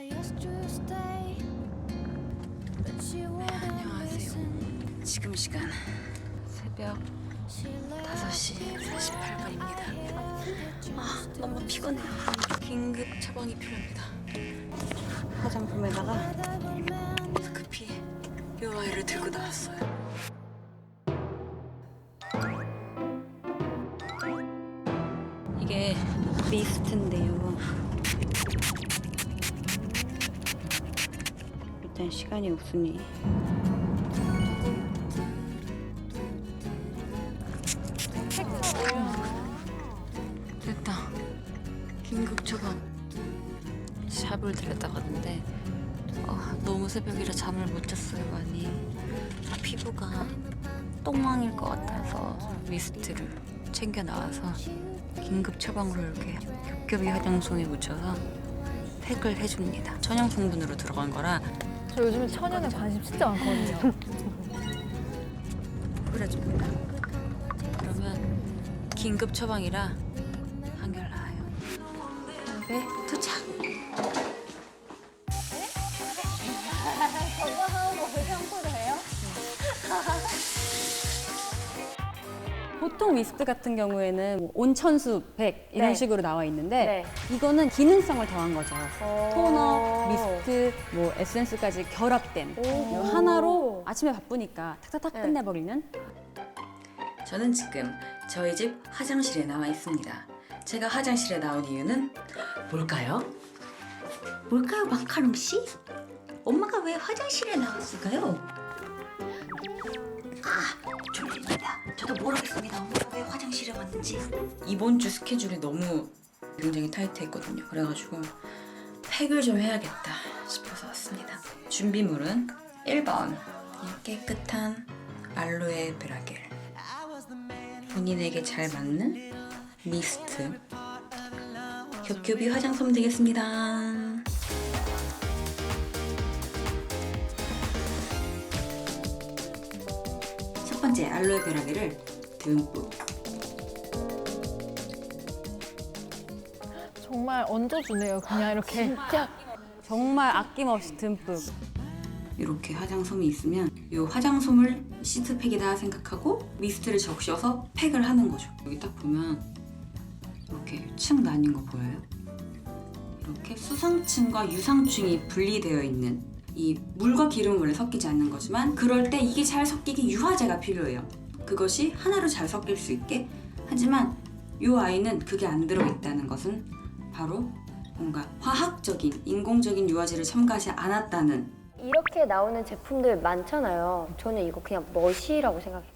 안녕하세요. 지금 시간 새벽 5시 48분입니다. 아, 너무 피곤해요. 긴급 처방이 필요합니다. 화장품에다가 급히 이 아이를 들고 나왔어요. 일단 시간이 없으니 됐다. 긴급 처방. 샵을 들렸다 갔는데 어, 너무 새벽이라 잠을 못 잤어요 많이. 아, 피부가 똥망일 것 같아서 미스트를 챙겨 나와서 긴급 처방으로 이렇게 겹겹이 화장솜에 묻혀서 팩을 해줍니다. 천연 성분으로 들어간 거라 저 요즘에 천연에 관심 진짜 많거든요. 뿌려줍니다. 그러면 긴급 처방이라 한결 나아요. 네, 도 보통 미스트 같은 경우에는 뭐 온천수 100 이런 네. 식으로 나와 있는데 네. 이거는 기능성을 더한 거죠. 어. 토너, 미스트, 뭐 에센스까지 결합된 이거 하나로 아침에 바쁘니까 탁탁탁 네. 끝내버리는 저는 지금 저희 집 화장실에 나와 있습니다. 제가 화장실에 나온 이유는 뭘까요? 뭘까요, 마카롱 씨? 엄마가 왜 화장실에 나왔을까요? 아, 졸립니다. 저도 모르겠습니다. 엄마가 왜 화장실에 왔는지. 이번 주 스케줄이 너무 굉장히 타이트했거든요. 그래가지고 팩을 좀 해야겠다 싶어서 왔습니다. 준비물은 1번 이 깨끗한 알로에 베라겔 본인에게 잘 맞는 미스트 겹겹이 화장솜 되겠습니다. 첫 번째 알로에 베라겔을 듬뿍 정말 얹어주네요. 그냥 이렇게. 정말 아낌없이 듬뿍 이렇게 화장솜이 있으면 이 화장솜을 시트팩이다 생각하고 미스트를 적셔서 팩을 하는 거죠. 여기 딱 보면 이렇게 층 나뉜 거 보여요? 이렇게 수상층과 유상층이 분리되어 있는 이 물과 기름은 원래 섞이지 않는 거지만 그럴 때 이게 잘 섞이기 유화제가 필요해요. 그것이 하나로 잘 섞일 수 있게 하지만 이 아이는 그게 안 들어있다는 것은 바로 뭔가 화학적인 인공적인 유화제를 첨가하지 않았다는 이렇게 나오는 제품들 많잖아요. 저는 이거 그냥 멋이라고 생각해요.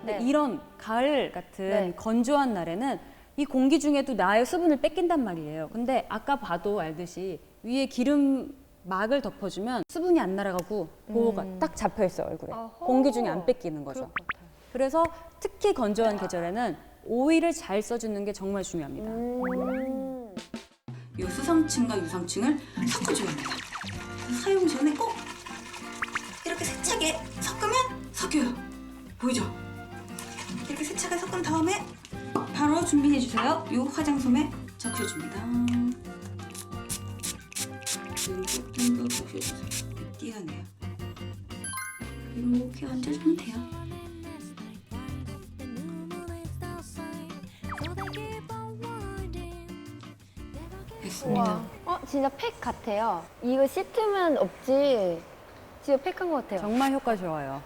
근데 네. 이런 가을 같은 네. 건조한 날에는 이 공기 중에도 나의 수분을 뺏긴단 말이에요. 근데 아까 봐도 알듯이 위에 기름 막을 덮어주면 수분이 안 날아가고 보호가 딱 잡혀 있어요 얼굴에. 어허. 공기 중에 안 뺏기는 거죠. 그래서 특히 건조한 계절에는 오일을 잘 써주는 게 정말 중요합니다. 음. 이 수성층과 유성층을 섞어줘야 합니다. 사용 전에 꼭 이렇게 세차게 섞으면 섞여요. 보이죠? 이렇게 세차게 섞은 다음에 바로 준비해 주세요. 이 화장솜에 적셔줍니다. 듬뿍듬뿍 적셔주세요. 띄어내요. 이렇게 얹어주면 돼요. 됐습니다. 와. 어, 진짜 팩 같아요. 이거 시트면 없지. 진짜 팩한 것 같아요. 정말 효과 좋아요.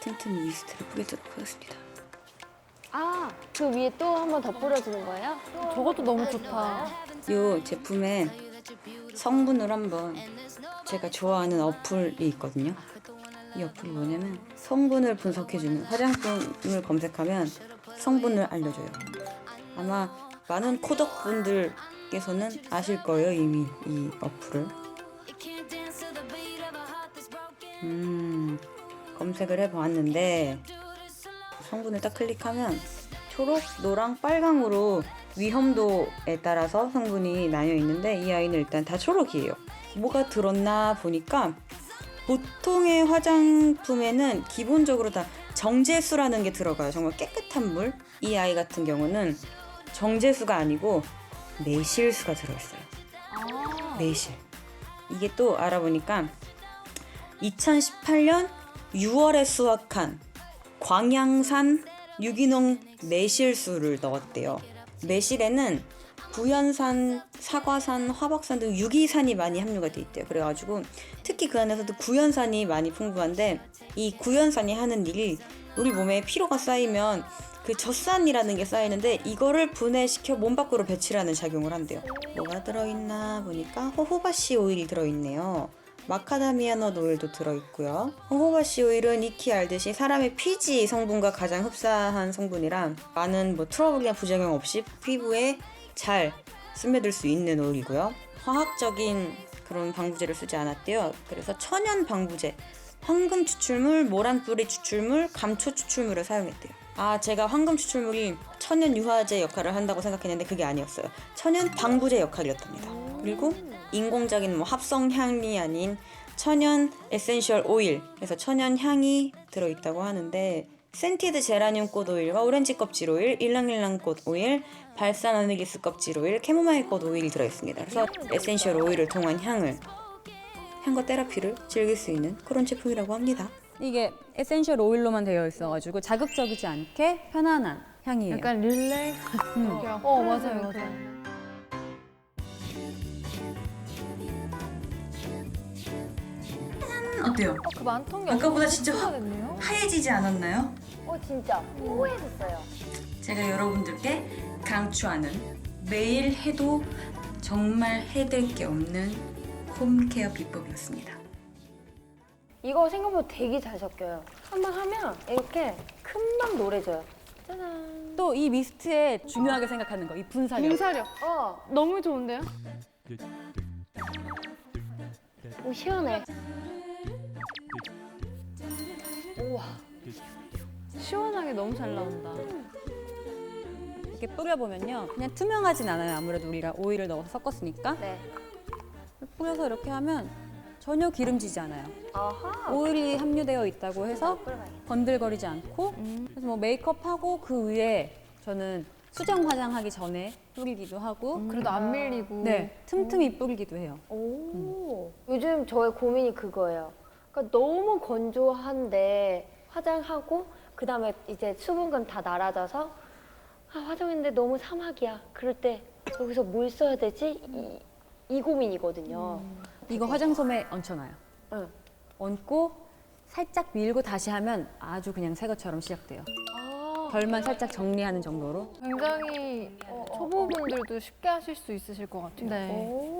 튼튼 미스트를 뿌리도록 하겠습니다. 아, 그 위에 또 한 번 더 뿌려주는 거예요? 저것도 너무 좋다. 이 제품에 성분을 한번 제가 좋아하는 어플이 있거든요. 이 어플이 뭐냐면 성분을 분석해주는 화장품을 검색하면 성분을 알려줘요. 아마 많은 코덕 분들께서는 아실 거예요 이미 이 어플을. 음 검색을 해보았는데 성분을 딱 클릭하면 초록, 노랑, 빨강으로 위험도에 따라서 성분이 나뉘어 있는데 이 아이는 일단 다 초록이에요. 뭐가 들었나 보니까 보통의 화장품에는 기본적으로 다 정제수라는 게 들어가요. 정말 깨끗한 물. 이 아이 같은 경우는 정제수가 아니고 매실수가 들어있어요. 매실. 이게 또 알아보니까 2018년 6월에 수확한 광양산 유기농 매실수를 넣었대요. 매실에는 구연산, 사과산, 화박산 등 유기산이 많이 함유가 돼 있대요. 그래가지고 특히 그 안에서도 구연산이 많이 풍부한데 이 구연산이 하는 일이 우리 몸에 피로가 쌓이면 그 젖산이라는 게 쌓이는데 이거를 분해시켜 몸 밖으로 배출하는 작용을 한대요. 뭐가 들어있나 보니까 호호바씨 오일이 들어있네요. 마카다미아넛 오일도 들어있고요. 호호바씨 오일은 익히 알듯이 사람의 피지 성분과 가장 흡사한 성분이라 많은 뭐 트러블이나 부작용 없이 피부에 잘 스며들 수 있는 오일이고요. 화학적인 그런 방부제를 쓰지 않았대요. 그래서 천연 방부제, 황금 추출물, 모란 뿌리 추출물, 감초 추출물을 사용했대요. 아, 제가 황금 추출물이 천연 유화제 역할을 한다고 생각했는데 그게 아니었어요. 천연 방부제 역할이었답니다. 그리고 인공적인 뭐 합성 향이 아닌 천연 에센셜 오일, 그래서 천연 향이 들어있다고 하는데 센티드 제라늄 꽃 오일과 오렌지 껍질 오일, 일랑일랑 꽃 오일, 발산 아누리스 껍질 오일, 캐모마일 꽃 오일이 들어있습니다. 그래서 에센셜 오일을 통한 향을 향과 테라피를 즐길 수 있는 그런 제품이라고 합니다. 이게 에센셜 오일로만 되어 있어가지고 자극적이지 않게 편안한 향이에요. 약간 릴렉스. 음. 어 맞아요 맞아요. 어때요? 어, 그 만통이 아까보다 진짜 확- 됐네요. 하얘지지 않았나요? 어 진짜 뽀해졌어요. 제가 여러분들께 강추하는 매일 해도 정말 해될 게 없는 홈케어 비법이었습니다. 이거 생각보다 되게 잘 섞여요. 한번 하면 이렇게 금방 노래져요. 짜잔. 또 이 미스트에 중요하게 생각하는 거, 이 분사력. 분사력 어, 너무 좋은데요? 오 시원해. 시원하게 너무 잘 나온다. 이렇게 뿌려보면요. 그냥 투명하진 않아요. 아무래도 우리가 오일을 넣어서 섞었으니까. 네. 뿌려서 이렇게 하면 전혀 기름지지 않아요. 아하. 오일이 함유되어 있다고 해서 뿌려봐야겠다. 번들거리지 않고 그래서 뭐 메이크업하고 그 위에 저는 수정 화장하기 전에 뿌리기도 하고 그래도 안 밀리고. 네 틈틈이 뿌리기도 해요. 오. 요즘 저의 고민이 그거예요. 그러니까 너무 건조한데 화장하고 그 다음에 이제 수분감 다 날아져서 아, 화장했는데 너무 사막이야. 그럴 때 여기서 뭘 써야 되지? 이, 이 고민이거든요. 이거 화장솜에 얹혀놔요. 응. 얹고 살짝 밀고 다시 하면 아주 그냥 새 것처럼 시작돼요. 아. 결만 살짝 정리하는 정도로. 굉장히 초보분들도 쉽게 하실 수 있으실 것 같아요. 네. 오.